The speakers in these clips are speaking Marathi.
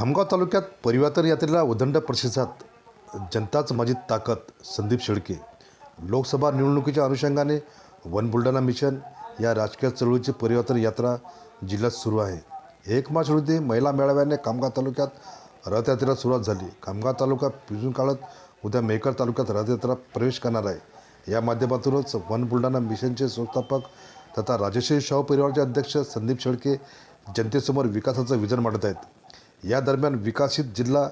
खामगाव तालुक्यात परिवर्तन यात्रेला उदंड प्रतिसाद जनताच माझी ताकद संदीप शेळके. लोकसभा निवडणुकीच्या अनुषंगाने वन बुलढाणा मिशन या राजकीय चळवळीची परिवर्तन यात्रा जिल्ह्यात सुरू आहे. एक मार्च रोजी महिला मेळाव्याने खामगाव तालुक्यात रथयात्रेला सुरुवात झाली. खामगाव तालुका पिजून काळात उद्या मेकर तालुक्यात रथयात्रा प्रवेश करणार आहे. या माध्यमातूनच वन बुलढाणा मिशनचे संस्थापक तथा राजश्री शाहू परिवाराचे अध्यक्ष संदीप शेळके जनतेसमोर विकासाचं विजन मांडत आहेत. या दरम्यान विकसित जिल्हा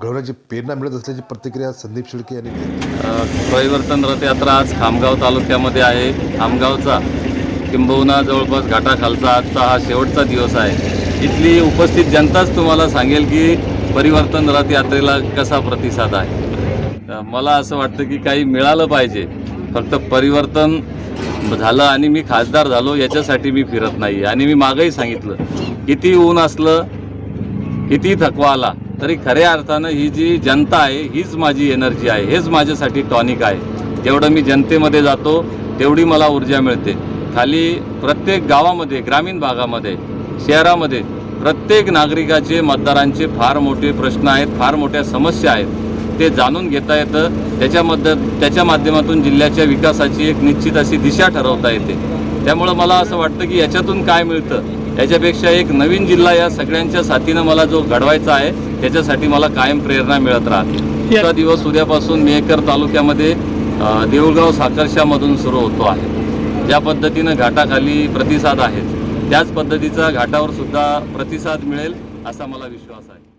घडवण्याची प्रेरणा मिळत असल्याची प्रतिक्रिया संदीप शेळके यांनी दिली. परिवर्तन रथयात्रा आज खामगाव तालुक्यामध्ये आहे. खामगावचा किंबहुना जवळपास घाटाखालचा आजचा हा शेवटचा दिवस आहे. इथली उपस्थित जनताच तुम्हाला सांगेल की परिवर्तन रथयात्रेला कसा प्रतिसाद आहे. मला असं वाटतं की काही मिळालं पाहिजे. फक्त परिवर्तन झालं आणि मी खासदार झालो याच्यासाठी मी फिरत नाही. आणि मी मागंही सांगितलं किती ऊन असलं किती थकवा आला तरी खऱ्या अर्थानं ही जी जनता आहे हीच माझी एनर्जी आहे हेच माझ्यासाठी टॉनिक आहे. जेवढं मी जनतेमध्ये जातो तेवढी मला ऊर्जा मिळते. खाली प्रत्येक गावामध्ये ग्रामीण भागामध्ये शहरामध्ये प्रत्येक नागरिकाचे मतदारांचे फार मोठे प्रश्न आहेत फार मोठ्या समस्या आहेत. ते जाणून घेता येतं. त्याच्यामध्ये त्याच्या माध्यमातून जिल्ह्याच्या विकासाची एक निश्चित अशी दिशा ठरवता येते. त्यामुळं मला असं वाटतं की याच्यातून काय मिळतं? याच्यापेक्षा एक नवीन जिल्हा या सगळ्यांच्या साथीनं मला जो घडवायचा आहे त्याच्यासाठी मला कायम प्रेरणा मिळत राहते. पुढचा दिवस उद्यापासून मेहकर तालुक्यामध्ये देऊळगाव साकर्शामधून सुरू होतो आहे. ज्या पद्धतीनं घाटाखाली प्रतिसाद आहेत त्याच पद्धतीचा घाटावर सुद्धा प्रतिसाद मिळेल असा मला विश्वास आहे.